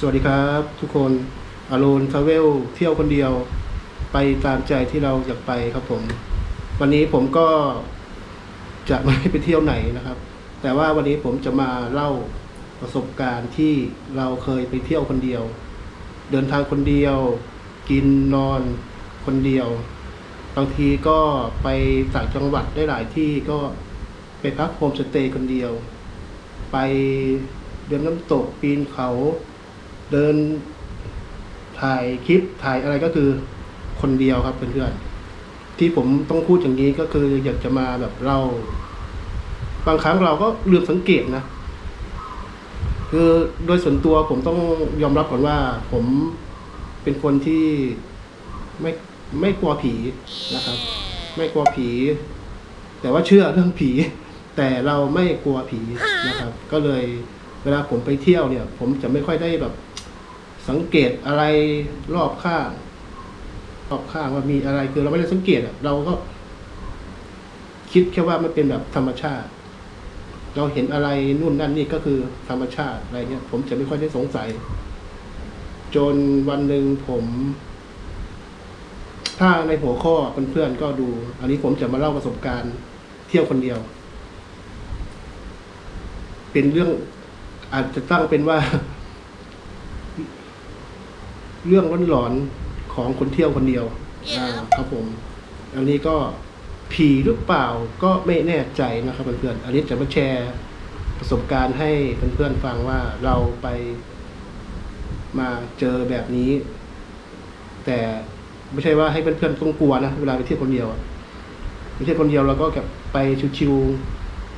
สวัสดีครับทุกคนอารอนทราเวลเที่ยวคนเดียว ไปตามใจที่เราอยากไปครับผม วันนี้ผมก็จะไม่ไปเที่ยวไหนนะครับ แต่ว่าวันนี้ผมจะมาเล่าประสบการณ์ที่เราเคยไปเที่ยวคนเดียว เดินทางคนเดียว กินนอนคนเดียว บางทีก็ไปต่างจังหวัดได้หลายที่ก็ไปพักโฮมสเตย์คนเดียว ไปเดินน้ำตกปีนเขา เดินถ่ายคลิปถ่ายอะไรก็คือคนเดียวครับเพื่อนๆที่ผมต้องพูดอย่างนี้ก็คืออยากจะมาแบบเล่าบางครั้งเราก็ลืมสังเกตนะ คือโดยส่วนตัวผมต้องยอมรับก่อนว่า ผมเป็นคนที่ไม่ไม่กลัวผีนะครับ ไม่กลัวผี แต่ว่าเชื่อเรื่องผี แต่เราไม่กลัวผีนะครับ ก็เลยเวลาผมไปเที่ยวเนี่ย ผมจะไม่ค่อยได้แบบ สังเกตอะไรรอบข้างรอบข้างว่ามีอะไรคือเราไม่ได้สังเกตเราก็ คิดแค่ว่ามันเป็นแบบธรรมชาติ เราเห็นอะไรนู่นนั่นนี่ก็คือธรรมชาติอะไรเงี้ย ผมจะไม่ค่อยได้สงสัย จนวันหนึ่งผม ถ้าในหัวข้อเพื่อนๆก็ดู อันนี้ผมจะมาเล่าประสบการณ์เที่ยวคนเดียว เป็นเรื่องอาจจะตั้งเป็นว่า เรื่องร้อนหลอนๆของคนเที่ยวคนเดียวอ่าครับผม อันนี้ก็ผีหรือเปล่าก็ไม่แน่ใจนะครับเพื่อนๆอันนี้จะมาแชร์ประสบการณ์ให้เพื่อนๆฟังว่าเราไปมาเจอแบบนี้ แต่ไม่ใช่ว่าให้เพื่อนๆต้องกลัวนะเวลาไปเที่ยวคนเดียวอะไปเที่ยวคนเดียวเราก็แบบไปชิว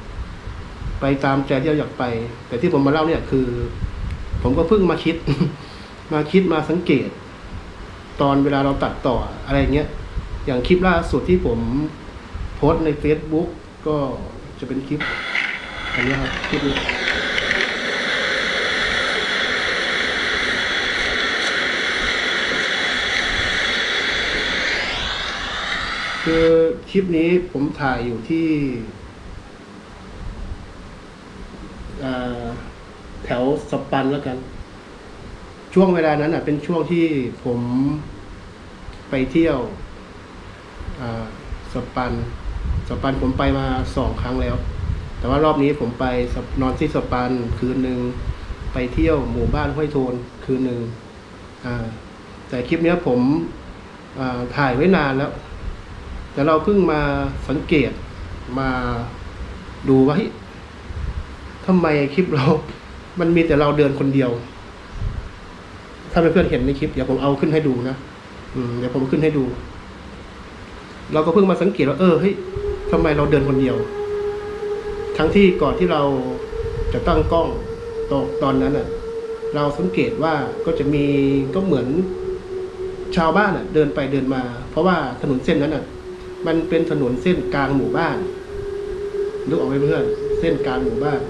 ๆไปตามใจที่เราอยากไป แต่ที่ผมมาเล่าเนี่ยคือ ผมก็เพิ่งมาคิด มาคิดมาสังเกต ตอนเวลาเราตัดต่ออะไรเงี้ย อย่างคลิปล่าสุดที่ผมโพสใน Facebook ก็จะเป็นคลิป อันนี้ครับคลิปนี้คือคลิปนี้ผมถ่ายอยู่ที่แถวสปันแล้วกัน ช่วงเวลานั้นอะ เป็นช่วงที่ผมไปเที่ยวอ่าสปันสปันผมไปมาสองครั้งแล้ว แต่ว่ารอบนี้ผมไปนอนที่สปันคืนหนึ่งไปเที่ยวหมู่บ้านห้วยโทนคืนหนึ่งแต่คลิปนี้ผมถ่ายไว้นานแล้ว แต่เราเพิ่งมาสังเกตมาดูว่าทำไมคลิปเรา มันมีแต่เราเดินคนเดียวาเพื่อนๆเห็นในคลิปเดี๋ยวผมเอาขึ้นให้ดูนะอืมเดี๋ยวผมขึ้นให้ดู เราก็เพิ่งมาสังเกตว่าเออเฮ้ยทำไมเราเดินคนเดียว ทั้งที่ก่อนที่เราจะตั้งกล้องตอนตอนนั้นอะ เราสังเกตว่าก็จะมีก็เหมือนชาวบ้านอะ เดินไปเดินมา เพราะว่าถนนเส้นนั้นอะ มันเป็นถนนเส้นกลางหมู่บ้านนึกออกไหมเพื่อนเส้นกลางหมู่บ้าน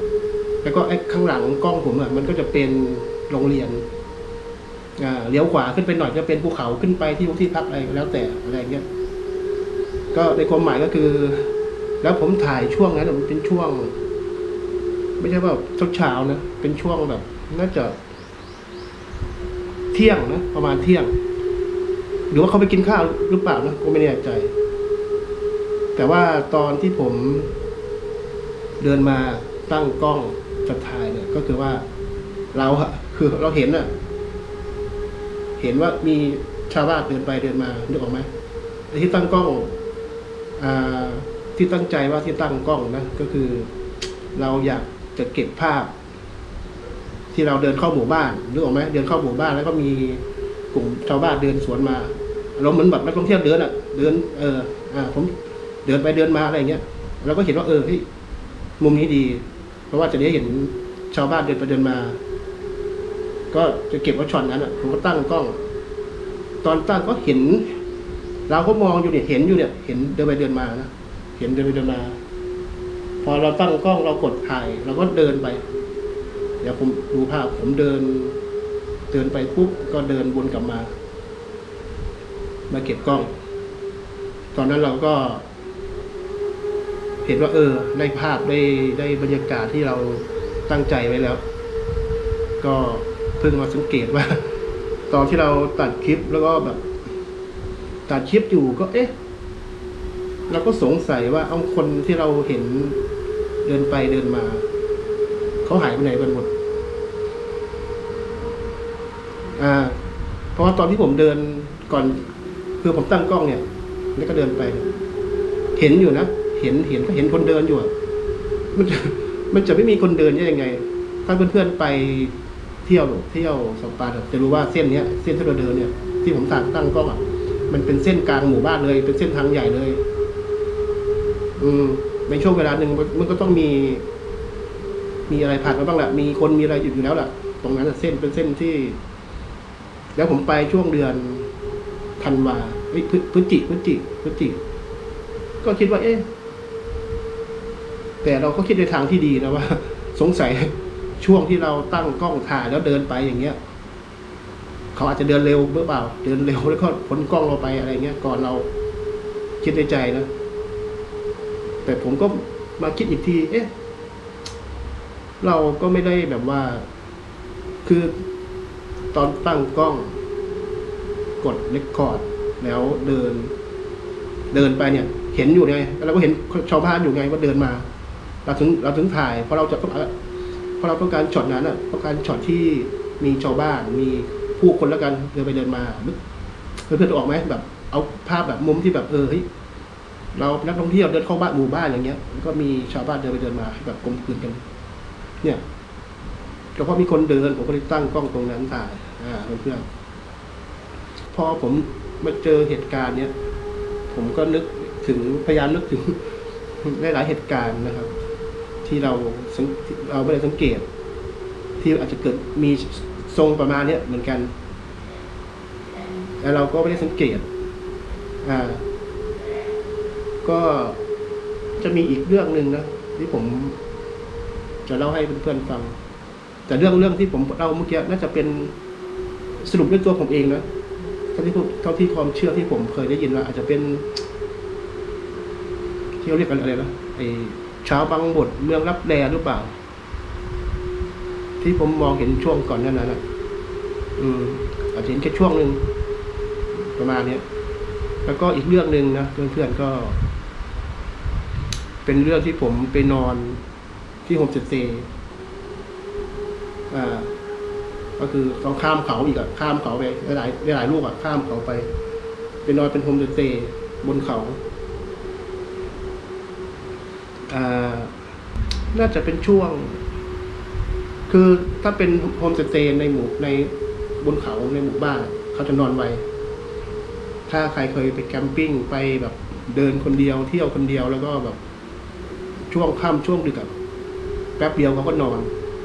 แล้วก็ไอ้ข้างหลังกล้องผมอะมันก็จะเป็นโรงเรียน เลี้ยวขวาขึ้นไปหน่อยก็เป็นภูเขาขึ้นไปที่ที่พักอะไรแล้วแต่อะไรเงี้ย ก็ในความหมายก็คือ แล้วผมถ่ายช่วงนั้นมันเป็นช่วง ไม่ใช่ว่าเช้าๆนะเป็นช่วงแบบ น่าจะ เที่ยงนะประมาณเที่ยง หรือว่าเขาไปกินข้าวหรือเปล่านะก็ไม่แน่ใจ แต่ว่าตอนที่ผม เดินมาตั้งกล้องจะถ่ายเนี่ย ก็คือว่าเราอะคือเราเห็นอะ เห็นว่ามีชาวบ้านเดินไปเดินมานึกออกไหมที่ตั้งกล้องอที่ตั้งใจว่าที่ตั้งกล้องนะก็คือ เราอยากจะเก็บภาพ ที่เราเดินเข้าหมู่บ้านนึกออกไหมเดินเข้าหมู่บ้านแล้วก็มีกลุ่มชาวบ้านเดินสวนมาเราเหมือนแบบนักท่องเที่ยวเดินอะ เดิน เออ อ่า ผมเดินไปเดินมาอะไรอย่างเงี้ยเราก็เห็นว่าเออเฮ้ยมุมนี้ดี เพราะว่าจะได้เห็นชาวบ้านเดินไปเดินมา ก็จะเก็บไว้ช็อตนั้นอะผมก็ตั้งกล้อง ตอนตั้งก็เห็น เราก็มองอยู่เนี่ยเห็นอยู่เนี่ย เห็นเดินไปเดินมานะเห็นเดินไปเดินมา พอเราตั้งกล้องเรากดถ่ายเราก็เดินไป เดี๋ยวผมดูภาพ ผมเดิน เดินไปปุ๊บก็เดินวนกลับมา มาเก็บกล้อง ตอนนั้นเราก็ เห็นว่า เออ ได้ภาพได้ได้บรรยากาศที่เราตั้งใจไว้แล้ว ก็ เพิ่งมาสังเกตว่า ตอนที่เราตัดคลิปแล้วก็แบบ ตัดคลิปอยู่ก็ เอ๊ะเราก็สงสัยว่าเอาคนที่เราเห็นเดินไปเดินมา เขาหายไปไหนกันหมด อ่า เพราะว่าตอนที่ผมเดินก่อน คือผมตั้งกล้องเนี่ย แล้วก็เดินไป เห็นอยู่นะ เห็นเห็นก็เห็นคนเดินอยู่มันจะมันจะไม่มีคนเดินได้ยังไง ถ้าเพื่อนๆไป เที่ยวเที่ยวสปาจะรู้ว่าเส้นเนี้ยเส้นที่เราเดินเนี่ยที่ผมตั้งตั้งกล้องอะมันเป็นเส้นกลางหมู่บ้านเลย เป็นเส้นทางใหญ่เลย อืมในช่วงเวลาหนึ่งมันก็ต้องมี มีอะไรผ่านมาบ้างแหละมีคนมีอะไรอยู่อยู่แล้วแหละตรงนั้นเส้นเป็นเส้นที่ แล้วผมไปช่วงเดือนธันวาพฤพฤศจิพฤศจิพฤศจิก็คิดว่า เอ๊ะแต่เราก็คิดในทางที่ดีนะว่า สงสัย ช่วงที่เราตั้งกล้องถ่ายแล้วเดินไปอย่างเงี้ยเขาอาจจะเดินเร็วหรือเปล่า เดินเร็วแล้วก็พ้นกล้องเราไปอะไรเงี้ยก่อนเราคิดในใจนะ แต่ผมก็มาคิดอีกที เอ๊ะ เราก็ไม่ได้แบบว่า คือตอนตั้งกล้อง กดเรคคอร์ด แล้วเดิน เดินไปเนี่ย เห็นอยู่ไงเราก็เห็นชาวบ้านอยู่ไงว่าเดินมา เราถึงเราถึงถ่ายเพราะเราจะต้อง เพราะเราต้องการช็อตนั้นอะต้องการช็อตที่มีชาวบ้านมีผู้คนแล้วกันเดินไปเดินมาเพื่อนๆออกไหมแบบ เอาภาพแบบมุมที่แบบเออเฮ้ยเรานักท่องเที่ยวเดินเข้าบ้านหมู่บ้านอย่างเงี้ยก็มีชาวบ้านเดินไปเดินมาแบบกลมกลืนกัน เนี่ยก็เพราะมีคนเดินผมก็เลยตั้งกล้องตรงนั้นถ่ายอ่าเพื่อนๆพอผมมาเจอเหตุการณ์เนี้ยผมก็นึกถึงพยายามนึกถึงหลายๆเหตุการณ์นะครับ ที่เราเราไม่ได้สังเกต ที่อาจจะเกิดมีทรงประมาณเนี้ยเหมือนกัน แต่เราก็ไม่ได้สังเกต อ่า ก็จะมีอีกเรื่องหนึ่งนะที่ผมจะเล่าให้เพื่อนๆฟัง แต่เรื่องเรื่องที่ผมเล่าเมื่อกี้น่าจะเป็นสรุปด้วยตัวผมเองนะเท่าที่เท่าที่ความเชื่อที่ผมเคยได้ยินว่าอาจจะเป็นที่เขาเรียกกันอะไรนะไอ ชาวบางบทเมืองรับแลหรือเปล่า ที่ผมมองเห็นช่วงก่อนนั้นอะอืมอาจจะเห็นแค่ช่วงหนึ่งประมาณเนี้ยแล้วก็อีกเรื่องหนึ่งนะเพื่อนๆก็ เป็นเรื่องที่ผมไปนอนที่โฮมสเตย์อ่า ก็คือต้องข้ามเขาอีกอะข้ามเขาไปหลายหลายลูกอะข้ามเขาไป ไปนอนเป็นโฮมสเตย์บนเขา น่าจะเป็นช่วง คือถ้าเป็นโฮมสเตย์ในหมู่ในบนเขาในหมู่บ้าน เขาจะนอนไว ถ้าใครเคยไปแคมปิ้งไปแบบเดินคนเดียวเที่ยวคนเดียวแล้วก็แบบ ช่วงค่ำช่วงดึกอะแป๊บเดียวเขาก็นอน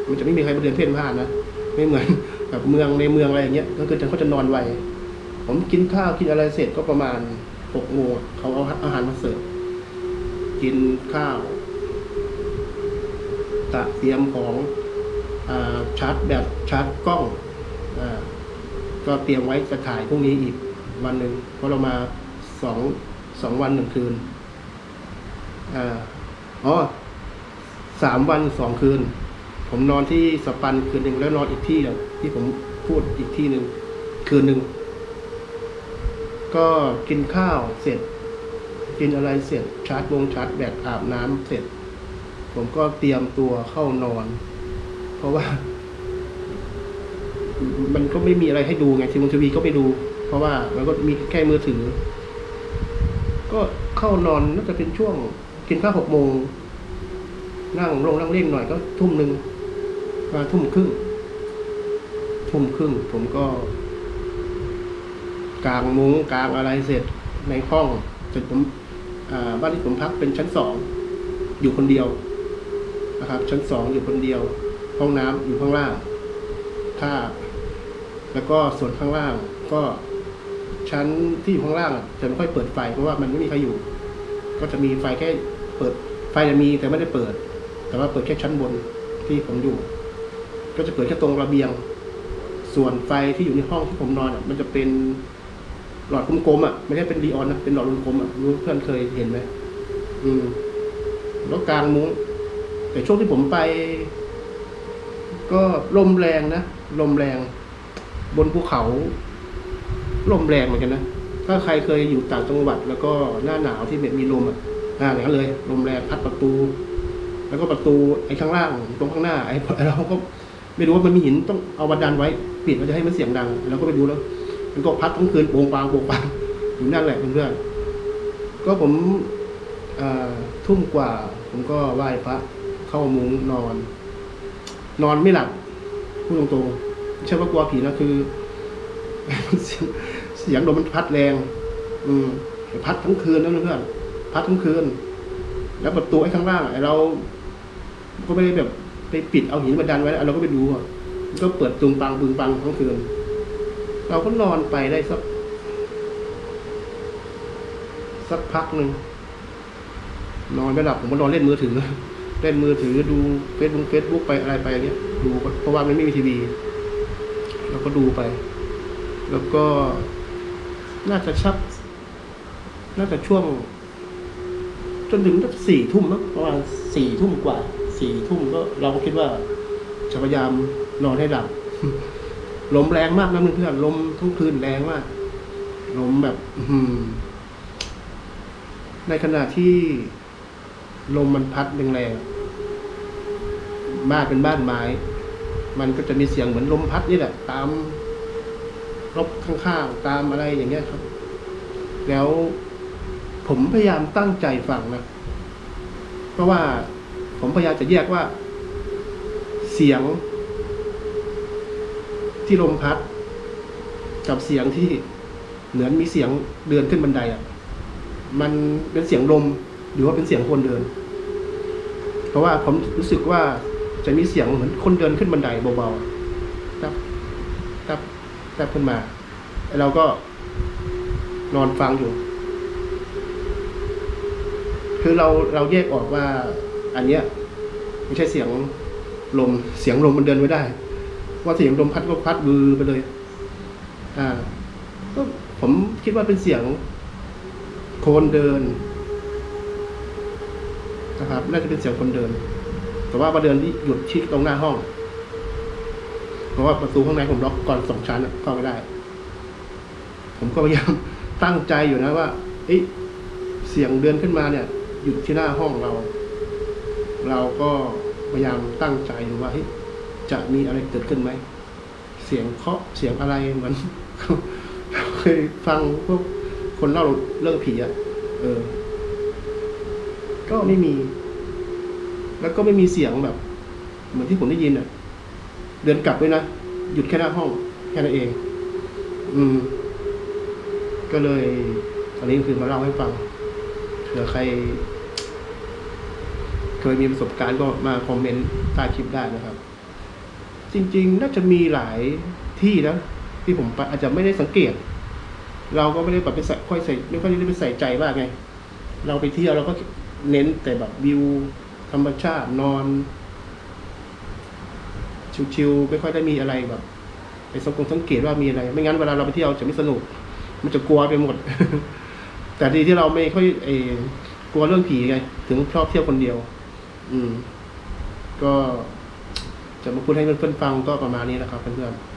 มันจะไม่มีใครมาเดินเพ่นพ่านนะไม่เหมือนแบบเมืองในเมืองอะไรอย่างเงี้ยก็คือจะเขาจะนอนไวผมกินข้าวกินอะไรเสร็จก็ประมาณหกโมงเขาเอาอาหารมาเสิร์ฟกินข้าว ตะเตรียมของอชาร์จแบตชาร์จกล้องอก็เตรียมไว้จะถ่ายพรุ่งนี้อีกวันหนึ่งเพราะเรามาสองสองวันหนึ่งคืนอ๋อสามวันสองคืน ผมนอนที่สปันคืนหนึ่งแล้วนอนอีกที่หนึ่งที่ผมพูดอีกที่หนึ่งคืนหนึ่งก็กินข้าวเสร็จ กินอะไรเสร็จชาร์จวงชาร์จแบตอาบน้ำเสร็จ ผมก็เตรียมตัวเข้านอน เพราะว่า มันก็ไม่มีอะไรให้ดูไงทีมงทีวีก็ไม่ดู เพราะว่ามันก็มีแค่มือถือ ก็เข้านอนน่าจะเป็นช่วงกินข้าวหกโมงนั่งลงนั่งเล่นหน่อยก็ทุ่มหนึ่งมาทุ่มครึ่งทุ่มครึ่งผมก็กางมุ้งกางอะไรเสร็จในห้องเสร็จผมบ้านที่ผมพักเป็นชั้นสองอยู่คนเดียว นะครับ ชั้นสองอยู่คนเดียว ห้องน้ำอยู่ข้างล่าง ถ้า แล้วก็ส่วนข้างล่างก็ชั้นที่อยู่ข้างล่างจะไม่ค่อยเปิดไฟเพราะว่ามันไม่มีใครอยู่ ก็จะมีไฟแค่เปิดไฟจะมีแต่ไม่ได้เปิด แต่ว่าเปิดแค่ชั้นบนที่ผมอยู่ ก็จะเปิดแค่ตรงระเบียง ส่วนไฟที่อยู่ในห้องที่ผมนอนอะมันจะเป็นหลอดกลมๆอะไม่ใช่เป็นดีออนนะเป็นหลอดกลมๆอะรู้เพื่อนเคยเห็นไหมอืมแล้วกลางมุ้ง แต่ช่วงที่ผมไป ก็ลมแรงนะลมแรง บนภูเขาลมแรงเหมือนกันนะถ้าใครเคยอยู่ต่างจังหวัด แล้วก็หน้าหนาวที่แบบมีลมอะอ่าอย่างนั้นเลย ลมแรงพัดประตู แล้วก็ประตูไอ้ข้างล่างตรงข้างหน้าไอ้เราก็ไม่รู้ว่ามันมีหินต้องเอาบันดันไว้ปิดมันจะให้มันเสียงดังเราก็ไปดูแล้ว มันก็พัดทั้งคืนโปงปางโปงปางอยู่นั่นแหละเพื่อนๆก็ผมอ่าทุ่มกว่า ผมก็ไหว้พระ เข้ามุ้งนอน นอนไม่หลับพูดตรงๆไม่ใช่ว่ากลัวผีนะคือ เสียงลมมันพัดแรง อืมพัดทั้งคืนนะเพื่อนพัดทั้งคืน แล้วประตูไอ้ข้างล่างไอ้เรา ก็ไม่ได้แบบไปปิดเอาหินมาดันไว้เราก็ไปดูก็เปิดตุงปังปึงปังทั้งคืน เราก็นอนไปได้สัก สักพักหนึ่งนอนไม่หลับผมก็นอนเล่นมือถือ เล่นมือถือดูเฟซบุ๊กเฟซบุ๊กไปอะไรไปอย่างเงี้ยดูเพราะว่ามันไม่มีทีวีเราก็ดูไป แล้วก็น่าจะชัก น่าจะช่วง จนถึงสักสี่ทุ่มมั้งประมาณสี่ทุ่มกว่าสี่ทุ่มก็เราก็คิดว่าจะพยายามนอนให้หลับลมแรงมากนะเพื่อนๆลมทุกคืนแรงมากลมแบบ อืในขณะที่ ลมมันพัดแรงๆบ้านเป็นบ้านไม้ มันก็จะมีเสียงเหมือนลมพัดนี่แหละตามรบข้างๆตามอะไรอย่างเงี้ยครับ แล้วผมพยายามตั้งใจฟังนะเพราะว่าผมพยายามจะแยกว่า เสียง ที่ลมพัด กับเสียงที่เหมือนมีเสียงเดินขึ้นบันไดอะ มันเป็นเสียงลม หรือว่าเป็นเสียงคนเดิน เพราะว่าผมรู้สึกว่าจะมีเสียงเหมือนคนเดินขึ้นบันไดเบาๆตับตับตับขึ้นมาไอ้เราก็นอนฟังอยู่ คือเราเราแยกออกว่า อันเนี้ยไม่ใช่เสียงลม เสียงลมมันเดินไม่ได้ ว่าเสียงลมพัดก็พัดวือไปเลย อ่า ก็ผมคิดว่าเป็นเสียงโคนเดิน นะครับ น่าจะเป็นเสียงคนเดิน แต่ว่ามาเดินที่หยุดที่ตรงหน้าห้อง เพราะว่าประตูข้างในผมล็อกก่อนสองชั้นเข้าไม่ได้ ผมก็พยายามตั้งใจอยู่นะว่าเอ๊ะเสียงเดินขึ้นมาเนี่ย หยุดที่หน้าห้องเรา เราก็พยายามตั้งใจดูว่าจะมีอะไรเกิดขึ้นไหม เสียงเคาะเสียงอะไรเหมือนเราเคยฟังพวกคนเล่าเรื่องผีอะเออ ก็ไม่มี แล้วก็ไม่มีเสียงแบบ เหมือนที่ผมได้ยินอะ เดินกลับด้วยนะ หยุดแค่หน้าห้อง แค่นั้นเอง อืม ก็เลยอันนี้คือมาเล่าให้ฟังเผื่อใคร เคยมีประสบการณ์ก็มาคอมเมนต์ใต้คลิปได้นะครับ จริง ๆ น่าจะมีหลายที่นะที่ผมไปอาจจะไม่ได้สังเกต เราก็ไม่ได้แบบไปใส่ค่อยใส่ไม่ค่อยได้ไปใส่ใจมากไง เราไปเที่ยวเราก็ เน้นแต่แบบวิว ธรรมชาตินอน ชิวๆไม่ค่อยได้มีอะไรแบบไปสังกงสังเกตว่ามีอะไร ไม่งั้นเวลาเราไปเที่ยวจะไม่สนุก มันจะกลัวไปหมด แต่ดีที่เราไม่ค่อยเอ กลัวเรื่องผีไง ถึงชอบเที่ยวคนเดียว อืม ก็จะมาพูดให้เพื่อนๆฟังก็ประมาณนี้แหละครับเพื่อนๆ